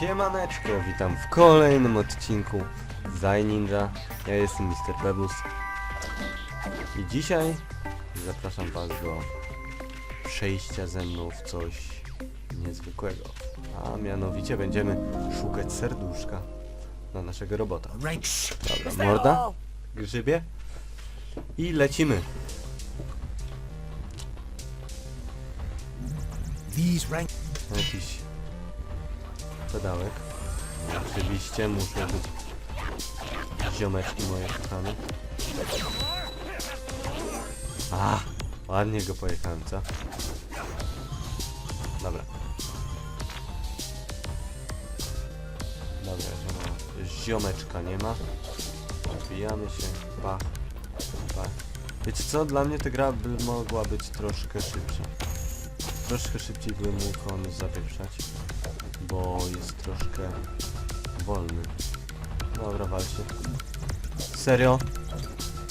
Siemaneczko, witam w kolejnym odcinku Zaj Ninja. Ja jestem Mr. Pebus. I dzisiaj zapraszam was do przejścia ze mną w coś niezwykłego. A mianowicie będziemy szukać serduszka na naszego robota. Dobra, morda, grzybie i lecimy. Jakiś pedałek. Oczywiście muszą być ziomeczki moje kochane. A, ładnie go pojechałem, co? Dobra. Dobra, zioma, ziomeczka nie ma. Wbijamy się. Bach. Bach. Wiecie co? Dla mnie ta gra by mogła być troszkę szybsza. Troszkę szybciej bym mógł on zapieprzać, bo jest troszkę wolny. Dobra, walcie. Serio?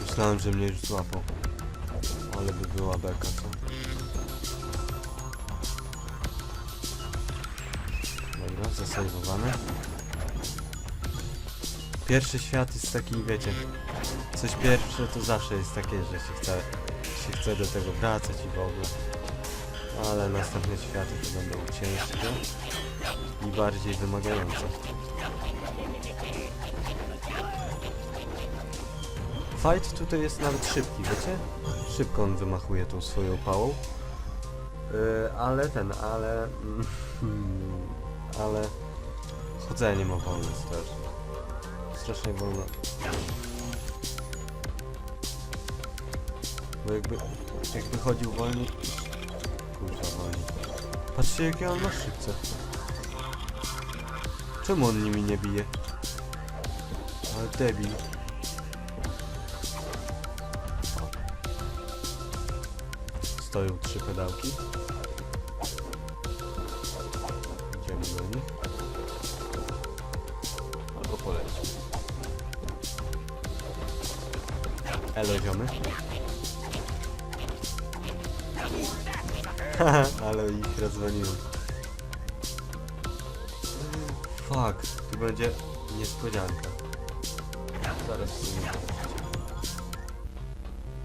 Myślałem, że mnie już złapał. Ale by była beka, co? Dobra, zasejwowane. Pierwszy świat jest taki, wiecie, coś pierwsze to zawsze jest takie, że się chce, się chce do tego wracać i w ogóle. Ale następne światy to będą ciężkie i bardziej wymagające. Fight tutaj jest nawet szybki, wiecie? Szybko on wymachuje tą swoją pałą. Yy, ale ten, ale... ale... Chodzenie ma wolne strasznie. Strasznie wolne. Bo jakby... Jakby chodził wolniej, Kurwa woli. Patrzcie jakie on ma szybce. Czemu on nimi nie bije? Ale debil. Stoją trzy pedałki. Idziemy do nich. Albo polecimy. Elo ziomy. ale ich rozwaliłem. Fuck, tu będzie niespodzianka. Zaraz sobie zobaczycie.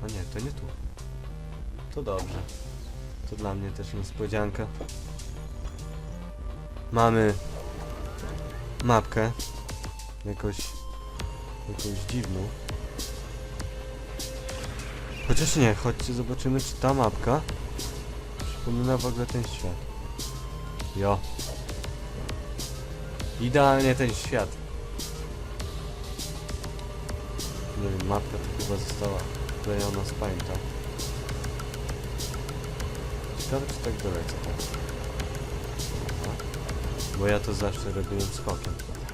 A nie, to nie tu. To dobrze. To dla mnie też niespodzianka. Mamy mapkę. Jakoś jakąś dziwną. Chociaż nie, chodźcie zobaczymy czy ta mapka Przypomina w ogóle ten świat. Jo. Idealnie ten świat. Nie wiem, mapka to chyba została wklejona z painta. Ciekawe czy tak. Dobra. Bo ja to zawsze robiłem skokiem.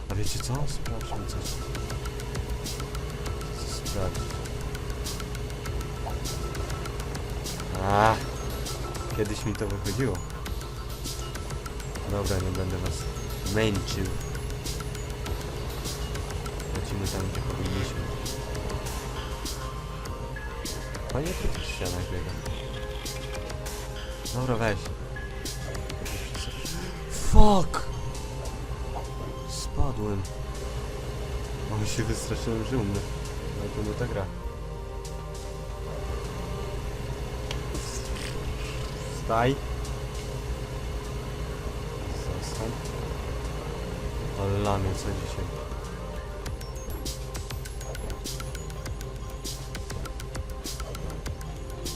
A wiecie co? Sprawdźmy coś. Co sprawdzić? Kiedyś mi to wychodziło. Dobra, nie będę was męczył. Lecimy tam, gdzie powinniśmy. Fajnie po tych ścianach biega. Dobra, weź. Fuck! Spadłem. O, się wystraszyłem, że umrę. No to nie ta gra. Wstaj. Zostań. Ale lamię co dzisiaj.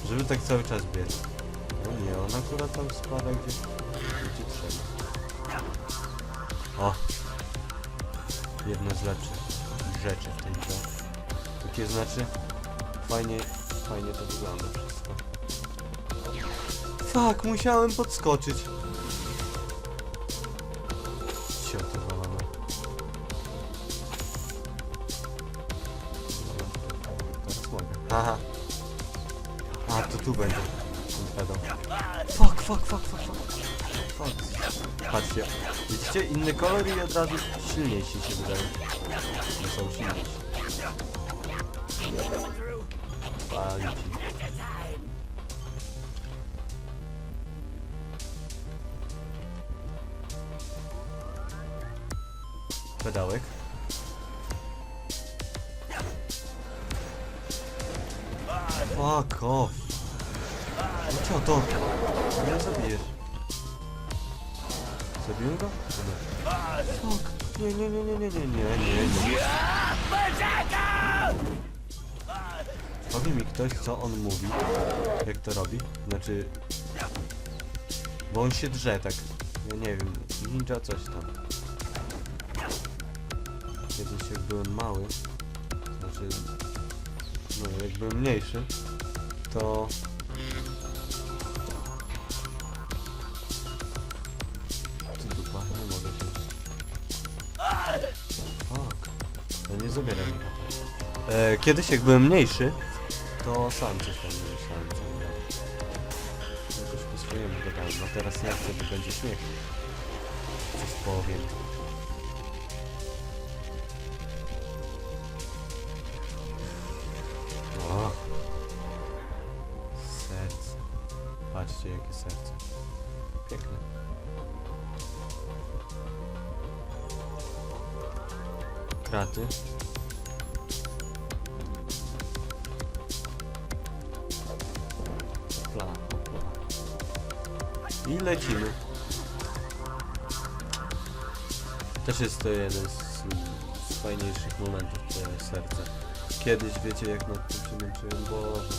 Żeby tak cały czas biec. No nie, on akurat tam spada gdzie, gdzie trzeba. O! Jedna z lepszych rzeczy w tej grze. Takie znaczy, fajnie, fajnie to wygląda wszystko. Fuck, musiałem podskoczyć. Cioto walone. Dobra, Teraz mogę. Haha. A, to tu będzie. Fuck, fuck, fuck, fuck, fuck. Fuck. Patrzcie. Widzicie? Inny kolor i od razu silniejsi się wydają. Bo są silniejsi. Palić. Migdałek. Fuck off. No co to? Nie zabijesz. Zabiłem go? Dobra. Fuck. Nie, nie, nie, nie, nie, nie, nie, nie, nie. Powie mi ktoś, co on mówi, jak to robi. Znaczy... Bo on się drze tak. Ja nie wiem, ninja coś tam. Kiedyś jak byłem mały, znaczy... No, jak byłem mniejszy, to... Ty dupa, nie mogę się... Fuck. Ja nie zabieram e, Kiedyś jak byłem mniejszy, to sam coś tam myślałem, nie Jakoś po swojemu gadałem, no teraz ja wtedy będzie śmiech. Coś powiem. Patrzcie jakie serce. Piękne. Kraty. Hopla. I lecimy. Też jest to jeden z, z fajniejszych momentów, te serce. Kiedyś wiecie jak nad tym się męczyłem, Boże.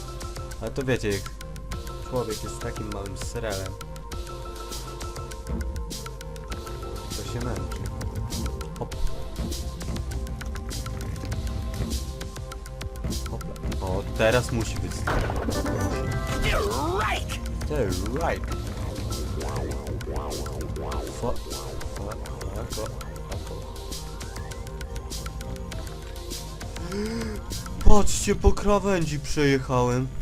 Ale to wiecie, jak człowiek jest takim małym srelem, to się męczy. Hop. Hopla. O, teraz musi być. The right. Patrzcie, po krawędzi przejechałem.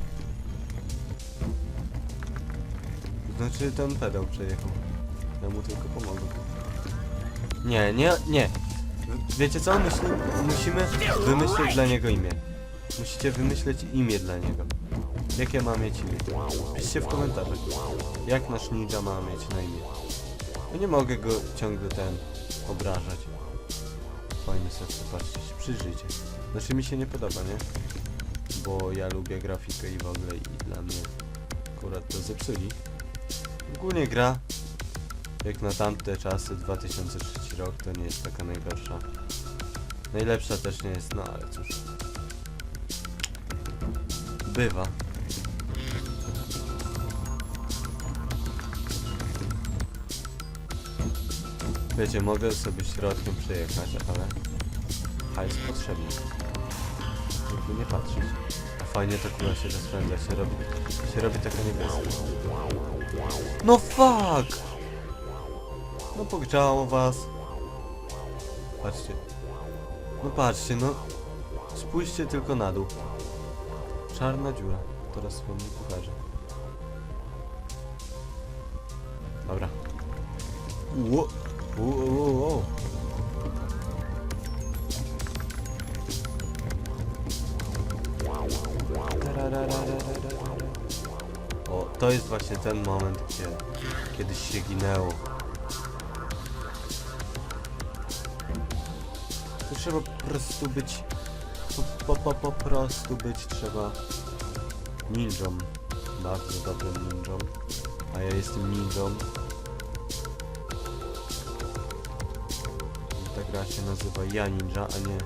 Znaczy ten pedał przejechał. Ja mu tylko pomogłem. Nie, nie, nie. Wiecie co? Myśl, musimy wymyślić dla niego imię. Musicie wymyśleć imię dla niego. Jakie ma mieć imię? Piszcie w komentarzach. Jak nasz ninja ma mieć na imię? Ja nie mogę go ciągle ten obrażać. Fajnie sobie patrzcie, się przyjrzyjcie. Znaczy mi się nie podoba, nie? Bo ja lubię grafikę i w ogóle i dla mnie akurat to zepsuli. Ogólnie gra jak na tamte czasy 2003 rok to nie jest taka najgorsza. Najlepsza też nie jest, no ale cóż. Bywa. Wiecie, mogę sobie środkiem przejechać, ale hajs potrzebny. Jakby nie patrzeć. Fajnie ta kula się rozpędza, się robi, się robi taka niebieska. No fuck! No pogrzało was. Patrzcie. No patrzcie, no. Spójrzcie tylko na dół. Czarna dziura. Teraz wam pokażę. Dobra. Ło. Ło, ło, ło. To jest właśnie ten moment, gdzie kiedyś się ginęło. To trzeba po prostu być... Po, po, po, po prostu być trzeba ninją. Bardzo dobrym ninją. A ja jestem ninją. Ta gra się nazywa Ja Ninja, a nie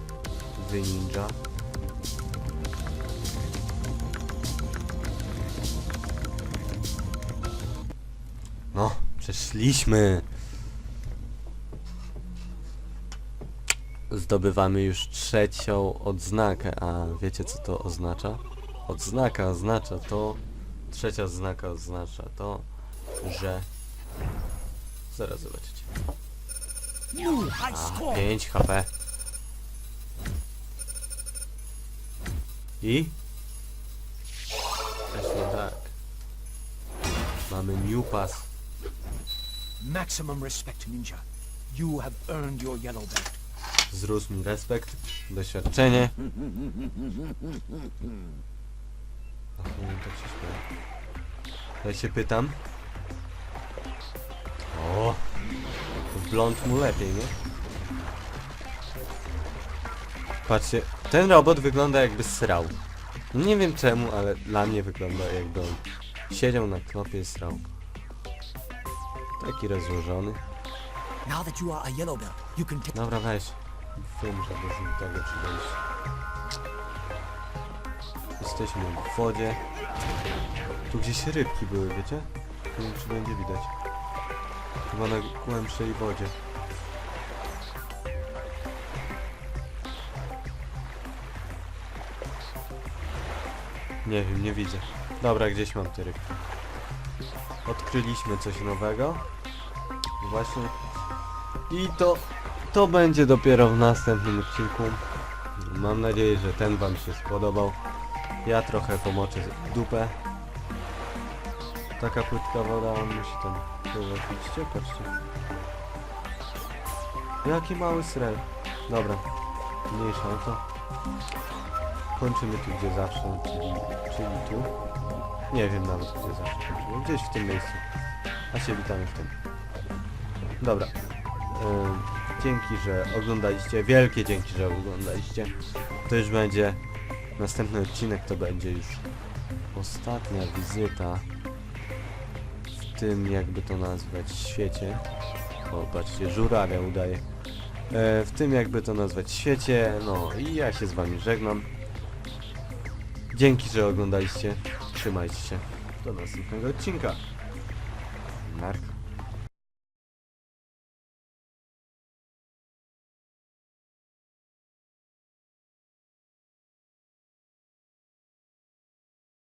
Wy Ninja. Przeszliśmy. Zdobywamy już trzecią odznakę, a wiecie co to oznacza? Odznaka oznacza to, trzecia znaka oznacza to, że... Zaraz zobaczycie. A, 5 HP. I? Właśnie tak. Mamy New Pass. Maximum respect, Ninja. You have earned your yellow belt. Wzrósł mi respekt, doświadczenie. Ach, nie tak się śmieję. Ja się pytam. O, w blond mu lepiej, nie? Patrzcie, ten robot wygląda jakby srał. Nie wiem czemu, ale dla mnie wygląda jakby on siedział na klopie i srał. Taki rozłożony. Now that you are a yellow belt, you can take. Dobra, weź. Film, żeby z tego przydać. Jesteśmy w wodzie. Tu gdzieś rybki były, wiecie? Nie wiem, czy będzie widać. Chyba na głębszej wodzie. Nie wiem, nie widzę. Dobra, gdzieś mam te rybki. Odkryliśmy coś nowego. Właśnie. I to to będzie dopiero w następnym odcinku. Mam nadzieję, że ten wam się spodobał. Ja trochę pomoczę dupę. Taka płytka woda, musi tam pływać. Widzicie? Patrzcie. Jaki mały srel. Dobra. Mniejsza o to. Kończymy tu, gdzie zawsze, czyli, czyli tu. Nie wiem nawet, gdzie zawsze kończymy. Gdzieś w tym miejscu. A się witamy w tym. Dobra. Ym, dzięki, że oglądaliście. Wielkie dzięki, że oglądaliście. To już będzie następny odcinek, to będzie już ostatnia wizyta w tym, jakby to nazwać, świecie. O, patrzcie, żurawia udaje. E, w tym, jakby to nazwać, świecie. No i ja się z wami żegnam. Dzięki, że oglądaliście. Trzymajcie się. Do następnego odcinka. Narko.